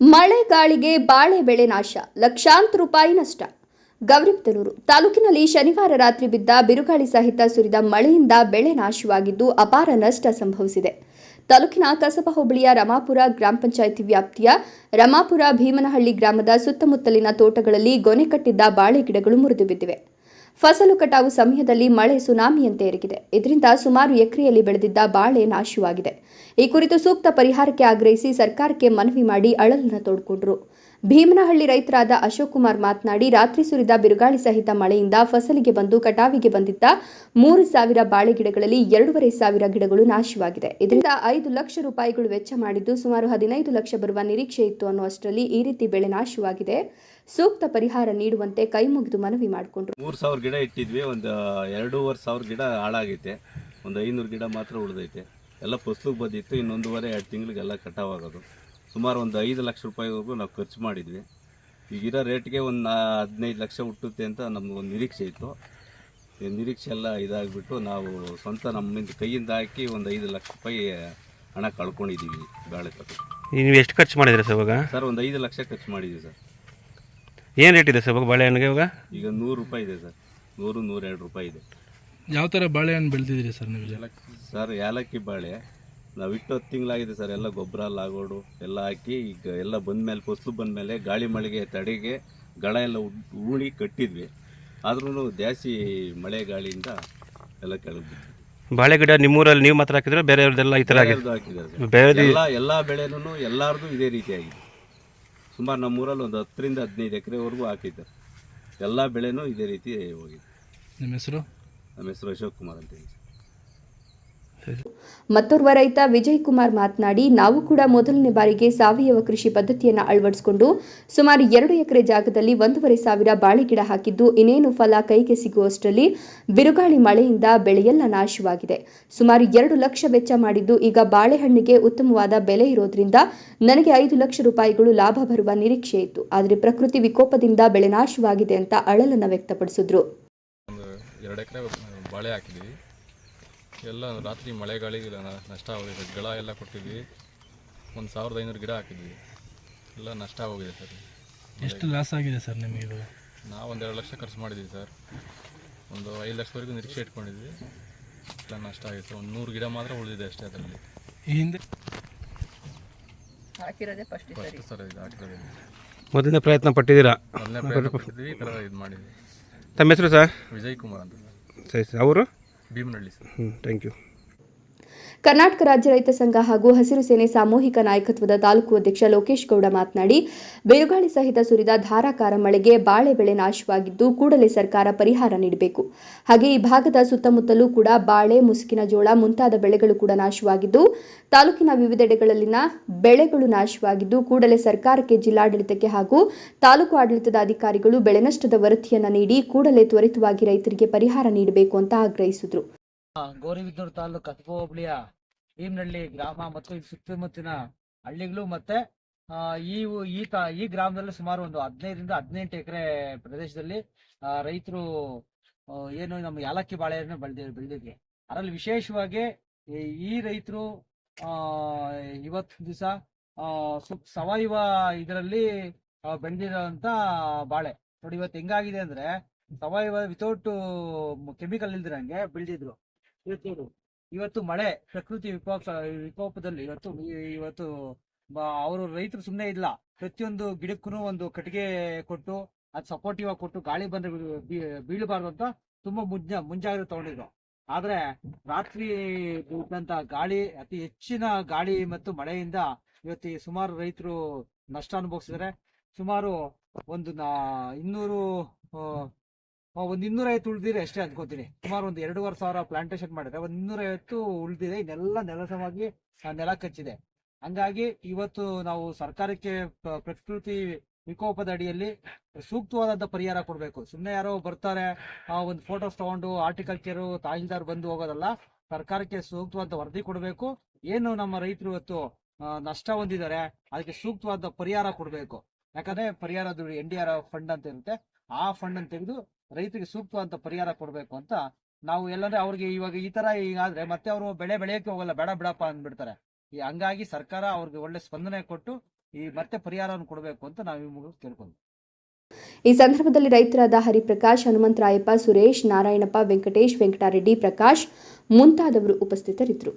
ಮಳೆ ಗಾಳಿಗೆ ಬಾಳೆ ಬೆಳೆ ನಾಶ, ಲಕ್ಷಾಂತರ ರೂಪಾಯಿ ನಷ್ಟ. ಗೌರಿಬಿದನೂರು ತಾಲೂಕಿನಲ್ಲಿ ಶನಿವಾರ ರಾತ್ರಿ ಬಿದ್ದ ಬಿರುಗಾಳಿ ಸಹಿತ ಸುರಿದ ಮಳೆಯಿಂದ ಬೆಳೆ ನಾಶವಾಗಿದ್ದು ಅಪಾರ ನಷ್ಟ ಸಂಭವಿಸಿದೆ. ತಾಲೂಕಿನ ಕಸಬ ಹೋಬಳಿಯ ರಮಾಪುರ ಗ್ರಾಮ ಪಂಚಾಯಿತಿ ವ್ಯಾಪ್ತಿಯ ರಮಾಪುರ ಭೀಮನಹಳ್ಳಿ ಗ್ರಾಮದ ಸುತ್ತಮುತ್ತಲಿನ ತೋಟಗಳಲ್ಲಿ ಗೊನೆ ಕಟ್ಟಿದ್ದ ಬಾಳೆ ಗಿಡಗಳು ಮುರಿದು ಬಿದ್ದಿವೆ. ಫಸಲು ಕಟಾವು ಸಮಯದಲ್ಲಿ ಮಳೆ ಸುನಾಮಿಯಂತೆ ಎರಗಿದೆ. ಇದರಿಂದ ಸುಮಾರು ಎಕರೆಯಲ್ಲಿ ಬೆಳೆದಿದ್ದ ಬಾಳೆ ನಾಶವಾಗಿದೆ. ಈ ಕುರಿತು ಸೂಕ್ತ ಪರಿಹಾರಕ್ಕೆ ಆಗ್ರಹಿಸಿ ಸರ್ಕಾರಕ್ಕೆ ಮನವಿ ಮಾಡಿ ಅಳಲನ್ನು ತೋಡ್ಕೊಂಡ್ರು. ಭೀಮನಹಳ್ಳಿ ರೈತರಾದ ಅಶೋಕ್ ಕುಮಾರ್ ಮಾತನಾಡಿ, ರಾತ್ರಿ ಸುರಿದ ಬಿರುಗಾಳಿ ಸಹಿತ ಮಳೆಯಿಂದ ಫಸಲಿಗೆ ಬಂದು ಕಟಾವಿಗೆ ಬಂದಿದ್ದ ಮೂರು ಸಾವಿರ ಬಾಳೆ ಗಿಡಗಳಲ್ಲಿ ಎರಡೂವರೆ ಸಾವಿರ ಗಿಡಗಳು ನಾಶವಾಗಿದೆ ಇದರಿಂದ ಐದು ಲಕ್ಷ ರೂಪಾಯಿಗಳು ವೆಚ್ಚ ಮಾಡಿದ್ದು ಸುಮಾರು ಹದಿನೈದು ಲಕ್ಷ ಬರುವ ನಿರೀಕ್ಷೆ ಇತ್ತು ಅನ್ನುವಷ್ಟರಲ್ಲಿ ಈ ರೀತಿ ಬೆಳೆ ನಾಶವಾಗಿದೆ. ಸೂಕ್ತ ಪರಿಹಾರ ನೀಡುವಂತೆ ಕೈ ಮುಗಿದು ಮನವಿ ಮಾಡಿಕೊಂಡ್ರು. ಮೂರು ಸಾವಿರ ಗಿಡ ಇಟ್ಟಿದ್ವಿ, ಒಂದು ಎರಡೂವರೆ ಸಾವಿರ ಗಿಡ ಹಾಳಾಗೈತೆ. ಒಂದು ಐನೂರು ಗಿಡ ಮಾತ್ರ ಉಳಿದೈತೆ. ಎಲ್ಲ ಫಸ್ಲಿಗೆ ಬಂದಿತ್ತು, ಇನ್ನೊಂದೂವರೆ ಎರಡು ತಿಂಗಳಿಗೆಲ್ಲ ಕಟಾವಾಗೋದು. ಸುಮಾರು ಒಂದು ಐದು ಲಕ್ಷ ರೂಪಾಯಿವರೆಗೂ ನಾವು ಖರ್ಚು ಮಾಡಿದ್ವಿ. ಈಗಿರೋ ರೇಟ್ಗೆ ಒಂದು ಹದಿನೈದು ಲಕ್ಷ ಹುಟ್ಟುತ್ತೆ ಅಂತ ನಮ್ಗೆ ಒಂದು ನಿರೀಕ್ಷೆ ಇತ್ತು. ಈ ನಿರೀಕ್ಷೆ ಎಲ್ಲ ಇದಾಗಿಬಿಟ್ಟು ನಾವು ಸ್ವಂತ ನಮ್ಮಿಂದ ಕೈಯಿಂದ ಹಾಕಿ ಒಂದು ಐದು ಲಕ್ಷ ರೂಪಾಯಿ ಹಣ ಕಳ್ಕೊಂಡಿದ್ದೀವಿ ಬಾಳೆ ನೀವು ಎಷ್ಟು ಖರ್ಚು ಮಾಡಿದ್ರಿ ಸರ್ ಇವಾಗ? ಸರ್ ಒಂದು ಐದು ಲಕ್ಷ ಖರ್ಚು ಮಾಡಿದ್ದೀವಿ ಸರ್. ಏನು ರೇಟ್ ಇದೆ ಸರ್ ಇವಾಗ ಬಾಳೆಹಣ್ಣಿಗೆ ಇವಾಗ? ಈಗ ನೂರು ರೂಪಾಯಿ ಇದೆ ಸರ್. ನೂರು ನೂರೆರಡು ರೂಪಾಯಿ ಇದೆ. ಯಾವ ಥರ ಬಾಳೆಹಣ್ಣು ಬೆಳೆದಿದ್ದೀರಿ ಸರ್ ನೀವು? ಸರ್ ಏಲಕ್ಕಿ ಬಾಳೆ. ನಾವು ಇಟ್ಟು ಹತ್ತು ತಿಂಗಳಾಗಿದೆ ಸರ್ ಎಲ್ಲ ಗೊಬ್ಬರ ಲಾಗೋಡು ಎಲ್ಲ ಹಾಕಿ ಈಗ ಎಲ್ಲ ಬಂದಮೇಲೆ ಫಸಲು ಬಂದಮೇಲೆ ಗಾಳಿ ಮಳೆಗೆ ತಡೆಗೆ ಗಳ ಎಲ್ಲ ಉಳಿ ಕಟ್ಟಿದ್ವಿ. ಆದ್ರೂ ಜಾಸ್ತಿ ಮಳೆ ಗಾಳಿಯಿಂದ ಎಲ್ಲ ಕೆಳಗೆ. ಬಾಳೆ ಗಿಡ ನಿಮ್ಮೂರಲ್ಲಿ ನೀವು ಮಾತ್ರ ಹಾಕಿದ್ರೆ ಬೇರೆಯವ್ರದ್ದೆಲ್ಲ ಈ ಥರ ಹಾಕಿದ್ದಾರೆ. ಎಲ್ಲ ಎಲ್ಲ ಬೆಳೆನೂ ಎಲ್ಲಾರ್ದು ಇದೇ ರೀತಿಯಾಗಿದೆ. ಸುಮಾರು ನಮ್ಮೂರಲ್ಲಿ ಒಂದು ಹತ್ತರಿಂದ ಹದಿನೈದು ಎಕರೆವರೆಗೂ ಹಾಕಿದ್ದಾರೆ. ಎಲ್ಲ ಬೆಳೆನೂ ಇದೇ ರೀತಿ ಹೋಗಿದೆ. ನಿಮ್ಮ ಹೆಸರು? ನಮ್ಮ ಹೆಸರು ಅಶೋಕ್ ಕುಮಾರ್ ಅಂತ ಹೇಳಿ ಮತ್ತೋರ್ವ ರೈತ ವಿಜಯ್ ಕುಮಾರ್ ಮಾತನಾಡಿ, ನಾವು ಕೂಡ ಮೊದಲನೇ ಬಾರಿಗೆ ಸಾವಯವ ಕೃಷಿ ಪದ್ಧತಿಯನ್ನು ಅಳವಡಿಸಿಕೊಂಡು ಸುಮಾರು ಎರಡು ಎಕರೆ ಜಾಗದಲ್ಲಿ ಒಂದೂವರೆ ಸಾವಿರ ಬಾಳೆ ಗಿಡ ಹಾಕಿದ್ದು, ಇನ್ನೇನು ಫಲ ಕೈಗೆ ಸಿಗುವಷ್ಟರಲ್ಲಿ ಬಿರುಗಾಳಿ ಮಳೆಯಿಂದ ಬೆಳೆಯೆಲ್ಲ ನಾಶವಾಗಿದೆ. ಸುಮಾರು ಎರಡು ಲಕ್ಷ ವೆಚ್ಚ ಮಾಡಿದ್ದು, ಈಗ ಬಾಳೆಹಣ್ಣಿಗೆ ಉತ್ತಮವಾದ ಬೆಲೆ ಇರೋದ್ರಿಂದ ನನಗೆ ಐದು ಲಕ್ಷ ರೂಪಾಯಿಗಳು ಲಾಭ ಬರುವ ನಿರೀಕ್ಷೆ ಇತ್ತು. ಆದರೆ ಪ್ರಕೃತಿ ವಿಕೋಪದಿಂದ ಬೆಳೆ ನಾಶವಾಗಿದೆ ಅಂತ ಅಳಲನ್ನು ವ್ಯಕ್ತಪಡಿಸಿದ್ರು ಒಂದು ಎರಡು ಎಕರೆ ಬಾಳೆ ಹಾಕಿದ್ವಿ ಎಲ್ಲ ರಾತ್ರಿ ಮಳೆ ಗಾಳಿಗೆ ನಷ್ಟ ಆಗೋಗಿದೆ ಗಿಡ ಎಲ್ಲ ಕೊಟ್ಟಿದ್ವಿ. ಒಂದು ಸಾವಿರದ ಐನೂರು ಗಿಡ ಹಾಕಿದ್ವಿ. ಎಲ್ಲ ನಷ್ಟ ಆಗೋಗಿದೆ ಸರ್. ಎಷ್ಟು ಲಾಸ್ ಆಗಿದೆ ಸರ್ ನಿಮಗೆ ಇದು ನಾವು ಒಂದೆರಡು ಎರಡು ಲಕ್ಷ ಖರ್ಚು ಮಾಡಿದ್ವಿ ಸರ್. ಒಂದು ಐದು ಲಕ್ಷವರೆಗೂ ನಿರೀಕ್ಷೆ ಇಟ್ಕೊಂಡಿದ್ವಿ. ಎಲ್ಲ ನಷ್ಟ ಆಗಿದೆ. ಸರ್ ಒಂದು ನೂರು ಗಿಡ ಮಾತ್ರ ಉಳಿದಿದೆ ಅಷ್ಟೇ ಅದರಲ್ಲಿ. ಈ ಹಿಂದೆ? First sir. ಇದು ಹಾಕಿರೋದು. ಮೊದಲನೇ ಪ್ರಯತ್ನ ಪಟ್ಟಿದ್ದೀರಾ? ಮೊದಲನೇ ಪ್ರಯತ್ನ ಪಟ್ಟಿದ್ವಿ ಈ ಥರ ಇದು ಮಾಡಿದ್ವಿ. ತಮ್ಮ ಹೆಸರು ಸರ್? ವಿಜಯ್ ಕುಮಾರ್ ಅಂತ ಸರ್. ಸರಿ ಸರ್. ಅವರು? ಭೀಮನಹಳ್ಳಿ ಸರ್. ಹ್ಞೂ ಥ್ಯಾಂಕ್ ಯು ಕರ್ನಾಟಕ ರಾಜ್ಯ ರೈತ ಸಂಘ ಹಾಗೂ ಹಸಿರು ಸೇನೆ ಸಾಮೂಹಿಕ ನಾಯಕತ್ವದ ತಾಲೂಕು ಅಧ್ಯಕ್ಷ ಲೋಕೇಶ್ ಗೌಡ ಮಾತನಾಡಿ, ಬಿರುಗಾಳಿ ಸಹಿತ ಸುರಿದ ಧಾರಾಕಾರ ಮಳೆಗೆ ಬಾಳೆ ಬೆಳೆ ನಾಶವಾಗಿದ್ದು ಕೂಡಲೇ ಸರ್ಕಾರ ಪರಿಹಾರ ನೀಡಬೇಕು. ಹಾಗೆ ಈ ಭಾಗದ ಸುತ್ತಮುತ್ತಲೂ ಕೂಡ ಬಾಳೆ, ಮುಸುಕಿನ ಜೋಳ ಮುಂತಾದ ಬೆಳೆಗಳು ಕೂಡ ನಾಶವಾಗಿದ್ದು, ತಾಲೂಕಿನ ವಿವಿಧೆಡೆಗಳಲ್ಲಿನ ಬೆಳೆಗಳು ನಾಶವಾಗಿದ್ದು ಕೂಡಲೇ ಸರ್ಕಾರಕ್ಕೆ ಜಿಲ್ಲಾಡಳಿತಕ್ಕೆ ಹಾಗೂ ತಾಲೂಕು ಆಡಳಿತದ ಅಧಿಕಾರಿಗಳು ಬೆಳೆ ನಷ್ಟದ ವರದಿಯನ್ನು ನೀಡಿ ಕೂಡಲೇ ತ್ವರಿತವಾಗಿ ರೈತರಿಗೆ ಪರಿಹಾರ ನೀಡಬೇಕು ಅಂತ ಆಗ್ರಹಿಸಿದರು. ಗೌರಿಬಿದನೂರು ತಾಲೂಕು ಕಸಬಾ ಹೋಬಳಿಯ ಭೀಮನಹಳ್ಳಿ ಗ್ರಾಮ ಮತ್ತು ಸುತ್ತಮುತ್ತಿನ ಹಳ್ಳಿಗಳು ಮತ್ತೆ ಈ ಈ ಈ ಗ್ರಾಮದಲ್ಲಿ ಸುಮಾರು ಒಂದು ಹದಿನೈದರಿಂದ ಹದಿನೆಂಟು ಎಕರೆ ಪ್ರದೇಶದಲ್ಲಿ ರೈತರು ಏನು ನಮ್ಮ ಯಾಲಕ್ಕಿ ಬಾಳೆಯನ್ನು ಬೆಳೆದಿದ್ರು ಬೆಳೆದಿದ್ವಿ. ಅದರಲ್ಲಿ ವಿಶೇಷವಾಗಿ ಈ- ಈ ರೈತರು ಇವತ್ತು ದಿವಸ ಸಾವಯವ ಇದರಲ್ಲಿ ಬೆಳೆದಿರೋಂಥ ಬಾಳೆ. ನೋಡಿ ಇವತ್ತು ಹೆಂಗಾಗಿದೆ ಅಂದ್ರೆ, ಸಾವಯವ ವಿತೌಟ್ ಕೆಮಿಕಲ್ ಇಲ್ದಿರಂಗೆ ಬೆಳೆದಿದ್ರು. ಇವತ್ತು ಮಳೆ, ಪ್ರಕೃತಿ ವಿಕೋಪ, ವಿಕೋಪದಲ್ಲಿ ಇವತ್ತು ಇವತ್ತು ಅವರು ರೈತರು ಸುಮ್ಮನೆ ಇಲ್ಲ. ಪ್ರತಿಯೊಂದು ಗಿಡಕ್ಕೂ ಒಂದು ಕಟ್ಟಿಗೆ ಕೊಟ್ಟು, ಅದ್ ಸಪೋರ್ಟಿವ್ ಆಗಿ ಕೊಟ್ಟು ಗಾಳಿ ಬಂದ್ರೆ ಬೀಳಬಾರ್ದು ಅಂತ ತುಂಬಾ ಮುಂಜ, ಮುಂಜಾಗ್ರತೆ ತಗೊಂಡಿದ್ರು. ಆದ್ರೆ ರಾತ್ರಿ ಬಿದ್ದಂತ ಗಾಳಿ, ಅತಿ ಹೆಚ್ಚಿನ ಗಾಳಿ ಮತ್ತು ಮಳೆಯಿಂದ ಇವತ್ತು ಸುಮಾರು ರೈತರು ನಷ್ಟ ಅನುಭವಿಸಿದರೆ ಸುಮಾರು ಒಂದು ಇನ್ನೂರು ಒಂದ್ ಇನ್ನೂರೈವತ್ತು ಉಳಿದಿದೆ ಅಷ್ಟೇ ಅನ್ಕೋತೀನಿ. ಸುಮಾರು ಒಂದು ಎರಡೂವರೆ ಸಾವಿರ ಪ್ಲಾಂಟೇಶನ್ ಮಾಡಿದ್ರೆ ಒಂದ್ ಇನ್ನೂರೈವತ್ತು ಉಳಿದಿದೆ. ಇನ್ನೆಲ್ಲ ನೆಲಸವಾಗಿ ನೆಲ ಕಚ್ಚಿದೆ. ಹಂಗಾಗಿ ಇವತ್ತು ನಾವು ಸರ್ಕಾರಕ್ಕೆ ಪ್ರ- ಪ್ರಕೃತಿ ವಿಕೋಪದ ಅಡಿಯಲ್ಲಿ ಸೂಕ್ತವಾದಂತ ಪರಿಹಾರ ಕೊಡಬೇಕು. ಸುಮ್ಮನೆ ಯಾರೋ ಬರ್ತಾರೆ ಆ, ಒಂದು ಫೋಟೋಸ್ ತಗೊಂಡು ಆರ್ಟಿಕಲ್ಚರ್ ತಹಶೀಲ್ದಾರ್ ಬಂದು ಹೋಗೋದಲ್ಲ ಸರ್ಕಾರಕ್ಕೆ ಸೂಕ್ತವಾದ ವರದಿ ಕೊಡಬೇಕು. ಏನು ನಮ್ಮ ರೈತರು ಇವತ್ತು ನಷ್ಟ ಹೊಂದಿದ್ದಾರೆ ಅದಕ್ಕೆ ಸೂಕ್ತವಾದ ಪರಿಹಾರ ಕೊಡಬೇಕು. ಯಾಕಂದ್ರೆ ಪರಿಹಾರ ದುಡ್ಡು ಎನ್ ಡಿ ಆರ್ ಫಂಡ್ ಅಂತ ಇರುತ್ತೆ. ಆ ಫಂಡ್ ಅನ್ನು ತೆಗೆದು ರೈತರಿಗೆ ಸೂಕ್ತವಾದಂತ ಪರಿಹಾರ ಕೊಡಬೇಕು ಅಂತ ನಾವು ಎಲ್ಲಂದ್ರೆ ಅವ್ರಿಗೆ ಇವಾಗ ಈ ತರ ಈಗಾದ್ರೆ ಮತ್ತೆ ಅವರು ಬೆಳೆ ಬೆಳೆಯಕ್ಕೆ ಹೋಗಲ್ಲ, ಬೇಡ ಬೇಡಪ್ಪ ಅಂದ್ಬಿಡ್ತಾರೆ. ಈ ಹಂಗಾಗಿ ಸರ್ಕಾರ ಅವ್ರಿಗೆ ಒಳ್ಳೆ ಸ್ಪಂದನೆ ಕೊಟ್ಟು ಈ ಮತ್ತೆ ಪರಿಹಾರವನ್ನು ಕೊಡಬೇಕು ಅಂತ ನಾವು ಈ ಮೂಲಕ ಕೇಳ್ಕೊಂಡ್ವಿ ಈ ಸಂದರ್ಭದಲ್ಲಿ ರೈತರಾದ ಹರಿಪ್ರಕಾಶ್ ಹನುಮಂತರಾಯಪ್ಪ ಸುರೇಶ್, ನಾರಾಯಣಪ್ಪ, ವೆಂಕಟೇಶ್, ವೆಂಕಟಾರೆಡ್ಡಿ, ಪ್ರಕಾಶ್ ಮುಂತಾದವರು ಉಪಸ್ಥಿತರಿದ್ದರು.